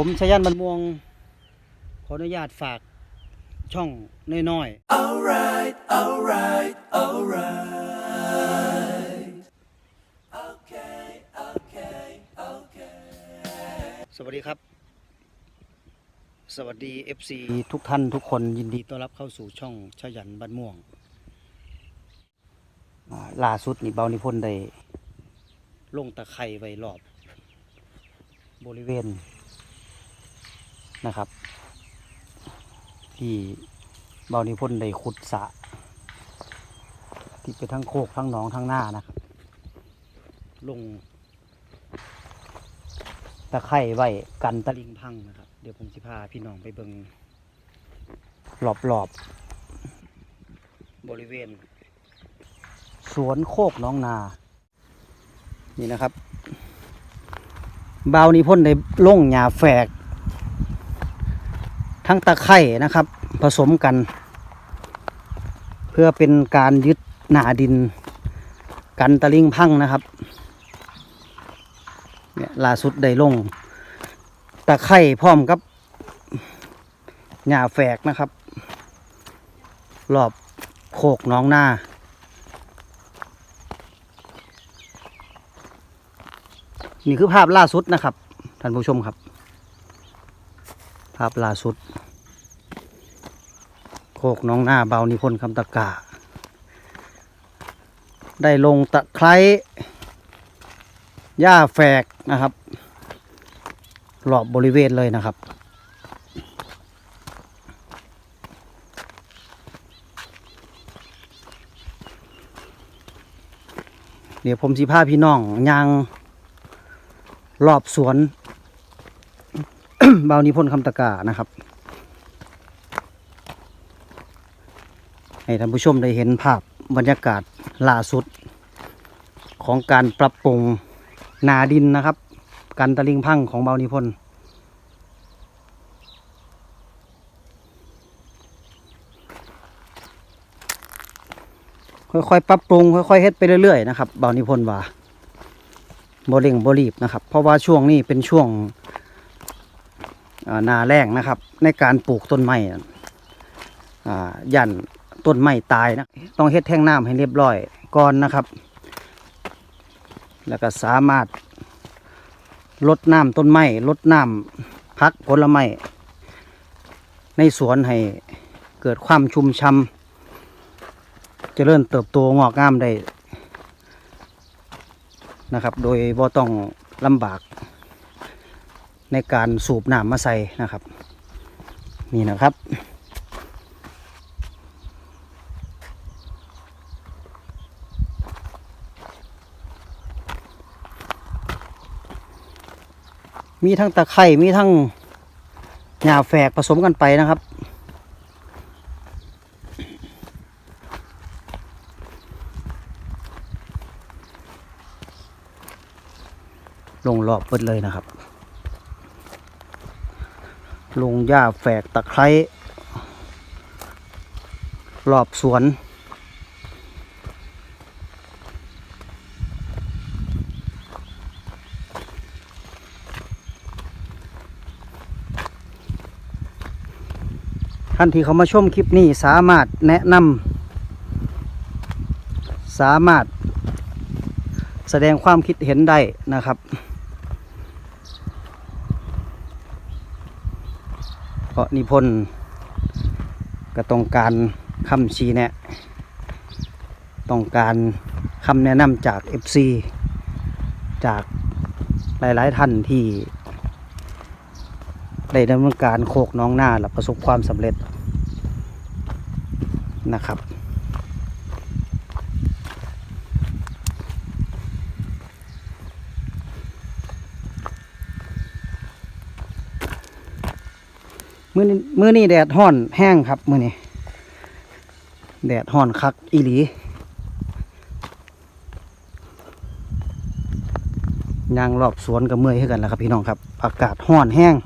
ผมชยันบันม่วง ขออนุญาตฝากช่องน้อยๆ Alright, alright, alright. Okay, okay, okay. สวัสดีครับ สวัสดี FC ทุกท่านทุกคนยินดีต้อนรับเข้าสู่ช่องชยันบันม่วงอ่าล่าสุดนี่เบานิพนธ์ได้ลงตะไคร่ไว้รอบบริเวณ นะครับ ที่เบานิพนธ์ได้ขุดสะที่ไปทั้งโคกทั้งหนองทั้งหน้านะครับ ลงตะไคร่ไว้กันตะลิงพังนะครับ เดี๋ยวผมสิพาพี่น้องไปเบิงรอบๆบบริเวณ สวนโคกน้องนา นี่นะครับ เบานี้พ่นในล่งหญ้าแฝก ทั้งตะไคร่นะครับ ผสมกัน เพื่อเป็นการยึดหนาดิน กันตะลิงพังนะครับเนี่ยล่าสุดได้ลง ตะไคร่พร้อมกับหญ้าแฝกนะครับ รอบโคกน้องหน้านี่คือภาพล่าสุดนะครับท่านผู้ชมครับ ภาพล่าสุด กน้องหน้าเบานิพนธ์คำตะกา ได้ลงตะไคร้หญ้าแฝกนะครับรอบบริเวณเลยนะครับเดี๋ยวผมสิพาพี่น้องยางรอบสวน เบานิพนธ์คำตะกานะครับ ให้ท่านผู้ชมได้เห็นภาพบรรยากาศล่าสุด ของการปรับปรุงนาดินนะครับกันตะลิงพังของเบานิพนธ์ค่อยๆปรับปรุงค่อยๆเฮ็ดไปเรื่อยๆนะครับเบานิพนธ์ว่าบเร่งบรีบนะครับ เพราะว่าช่วงนี้เป็นช่วงนาแรงนะครับ ในการปลูกต้นไม้ยัน ต้นไม้ตายนะ ต้องเฮ็ดแท่งน้ำให้เรียบร้อยก่อนนะครับ แล้วก็สามารถลดน้ำต้นไม้ลดน้ำพักผลไม้ในสวนให้เกิดความชุ่มช่ำเจริญเติบโตงอกงามได้นะครับ โดยบ่ต้องลำบากในการสูบน้ำมาใส่นะครับ นี่นะครับ มีทั้งตะไคร่มีทั้งหญ้าแฝกผสมกันไปนะครับ ลงรอบเปิดเลยนะครับ ลงหญ้าแฝกตะไคร้รอบสวน ท่านที่เขามาชมคลิปนี้สามารถแนะนำสามารถแสดงความคิดเห็นได้นะครับ เพราะนิพนธ์ก็ต้องการคำชี้แนะ ต้องการคำแนะนำจาก FC จากหลาย ๆ ท่านที่ ได้ดำเนินการโคกน้องหน้าและประสบความสำเร็จนะครับมือนี้มือนี้แดดห้อนแห้งครับ มือนี้แดดห้อนคักอีหลียางรอบสวนกับเมื่อยให้กันแล้วครับพี่น้องครับ อากาศห้อนแห้ง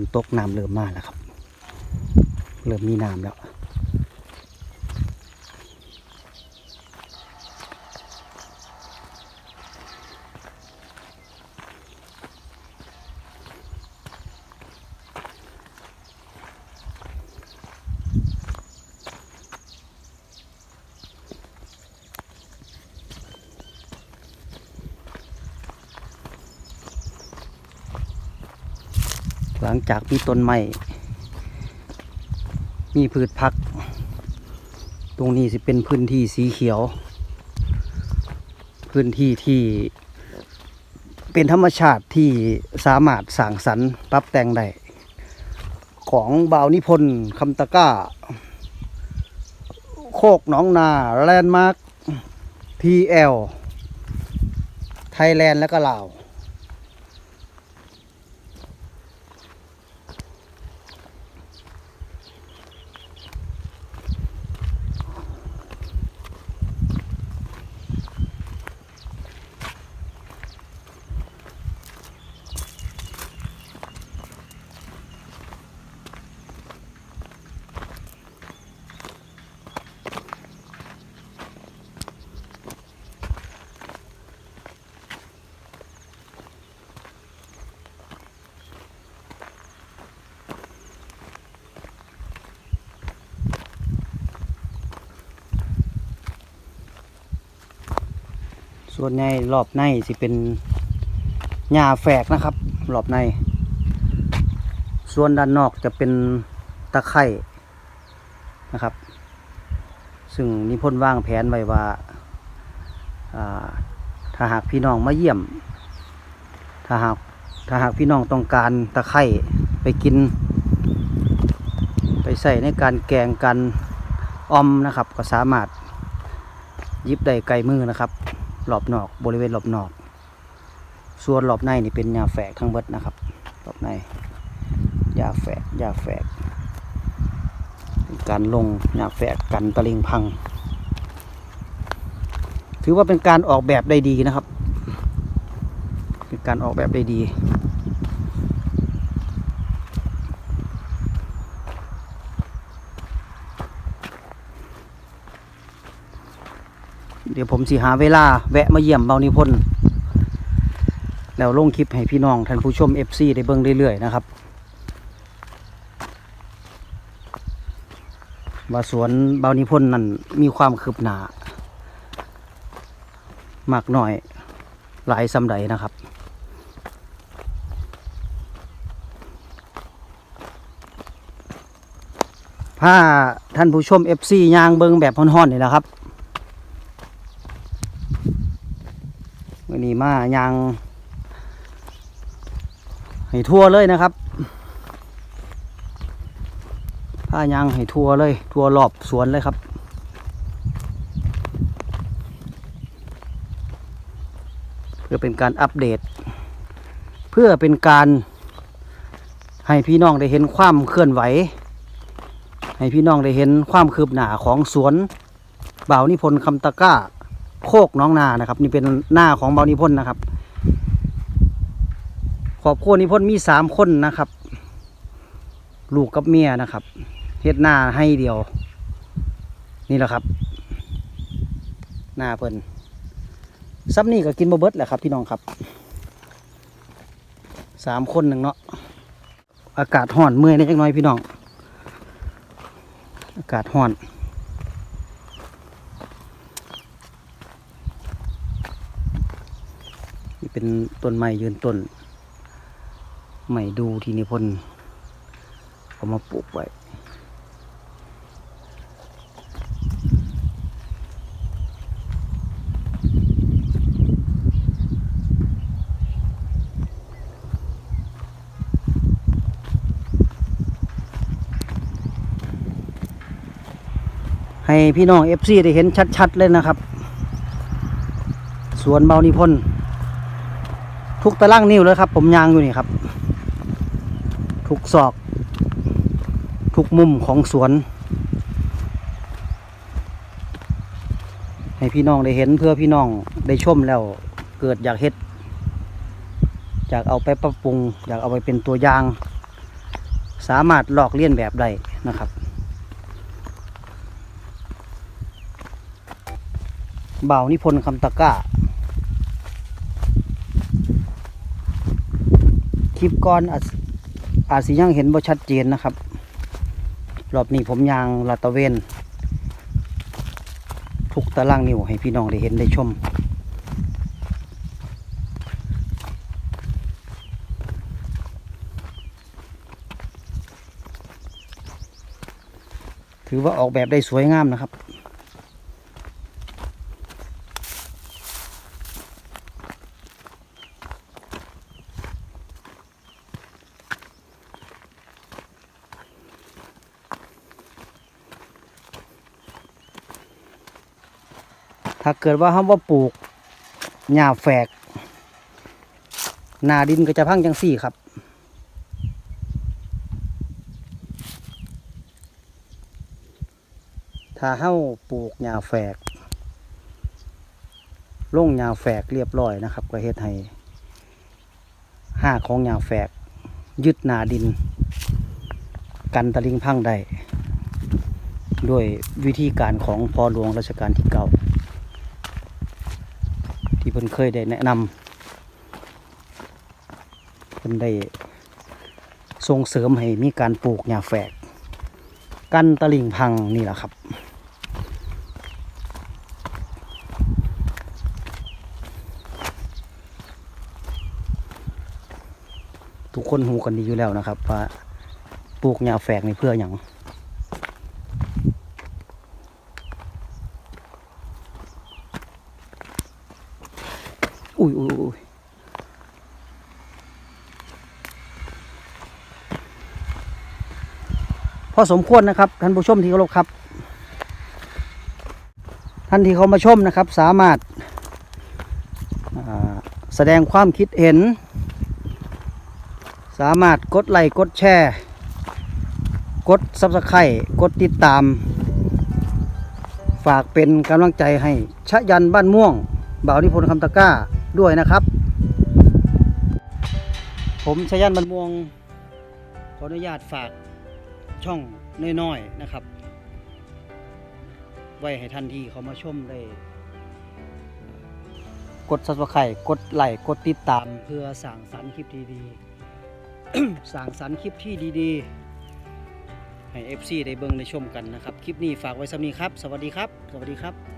นตกน้ำเริ่มมาแล้วครับ เริ่มมีน้ำแล้ว หลังจากมีต้นไม้มีพืชพัก ตรงนี้สิเป็นพื้นที่สีเขียว พื้นที่ที่เป็นธรรมชาติที่สามารถสร้างสรรค์ปรับแต่งได้ของบ่าวนิพนธ์คำตะก้า โคกหนองนาแลนด์มาร์ค PL ไทยแลนด์และก็ลาว ส่วนในรอบในสิเป็นหญ้าแฝกนะครับ รอบใน ส่วนด้านนอกจะเป็นตะไคร่นะครับ ซึ่งนิพนธ์วางแผนไว้ว่าาถ้าหากพี่น้องมาเยี่ยม ถ้าหากถ้าหากพี่น้องต้องการตะไคร่ไปกิน ไปใส่ในการแกงกันออมนะครับ ก็สามารถยิบได้ไกลมือนะครับ รอบนอก บริเวณรอบนอก ส่วนรอบในนี่เป็นหญ้าแฝกทั้งเบิดนะครับรอบในหญ้าแฝกหญ้าแฝกการลงหญ้าแฝกกันตะลิงพัง ถือว่าเป็นการออกแบบได้ดีนะครับ เป็นการออกแบบได้ดี เดี๋ยวผมสิหาเวลาแวะมาเยี่ยมเบานิพนธ์แล้วลงคลิปให้พี่น้องท่านผู้ชม FC ได้เบิ่งเรื่อยๆนะครับ ว่าสวนเบานิพนธ์นั้นมีความคืบหน้ามากหน่อยหลายสำใดนะครับ ถ้าท่านผู้ชม FC ยางเบิงแบบฮ้อนๆนี่แหละครับ มื่อ นี้มายางให้ทั่วเลยนะครับผ้ายางให้ทั่วเลยทั่วรอบสวนเลยครับเพื่อเป็นการอัปเดต เพื่อเป็นการให้พี่น้องได้เห็นความเคลื่อนไหว ให้พี่น้องได้เห็นความคืบหน้าของสวนบ่าวนิพนธ์คำตะก้า โคกน้องนานะครับ นี่เป็นหน้าของเบานิพนธ์นะครับครอบครัวนิพนธ์มีสามคนนะครับ ลูกกับเมียนะครับเฮ็ดหน้าให้เดียว นี่แหละครับ หน้าเพิ่นซับนี่ก็กินบะเบิดแหละครับพี่น้องครับสามคนหนึ่งเนาะอากาศห่อนเมื่อยนิดน้อยพี่น้อง อากาศห่อน เป็นต้นไม้ยืนต้นไม้ดูที่นิพนธ์เอามาปลูกไว้ให้พี่น้องเอฟซีได้เห็นชัด ๆ เลยนะครับ สวนเบานิพนธ์ ทุกตารางนิ้วเลยครับ ผมยางอยู่นี่ครับ ทุกศอก ทุกมุมของสวน ให้พี่น้องได้เห็นเพื่อพี่น้องได้ชมแล้วเกิดอยากเฮ็ดอยากเอาไปปรับปรุง อยากเอาไปเป็นตัวอย่าง สามารถลอกเลียนแบบได้นะครับบ่าวนิพนธ์คำตะก้า คลิปก่อนอาจอาจสิยังเห็นบ่ชัดเจนนะครับ รอบนี้ผมยางลาตะเวนทุกตารางนิ้วให้พี่น้องได้เห็นได้ชมถือว่าออกแบบได้สวยงามนะครับ ถ้าเกิดว่าห้ามว่าปลูกหญ้าแฝก หนาดินก็จะพังจังสี่ครับ ถ้าเฮ้าปลูกหญ้าแฝกลงหญ้าแฝกเรียบร้อยนะครับ ก็เฮ็ดให้หากของหญ้าแฝก ยึดหนาดิน กันตะลิงพังได้ด้วยวิธีการของพอหลวงรัชกาลที่เก้า ที่เพิ่นเคยได้แนะนำเพิ่นได้ส่งเสริมให้มีการปลูกหญ้าแฝก กันตะลิ่งพังนี่แหละครับ ทุกคนหูกันดีอยู่แล้วนะครับว่าปลูกหญ้าแฝกนี่เพื่ออย่าง อุ้ยอุ้ยอุ้ยพอสมควรนะครับ ท่านผู้ชมที่เคารพครับ ท่านที่เขามาชมนะครับ สามารถแสดงความคิดเห็น สามารถกดไลค์กดแชร์ กดซับสไครต์กดติดตาม ฝากเป็นกำลังใจให้ชะยันบ้านม่วงบ่าวนิพนธ์คำตะก้า ด้วยนะครับ ผมชยันบันมวง ขออนุญาตฝากช่องน้อยๆนะครับ ไว้ให้ท่านทีเขามาชมได้กดซับสไครต์กดไลค์กดติดตามเพื่อสั่งสรรค์คลิปดีๆสั่งสรรค์คลิปที่ดีๆ ให้ FC ได้เบิ่งได้ชมกันนะครับ คลิปนี้ฝากไว้สำนี้ครับ สวัสดีครับ สวัสดีครับ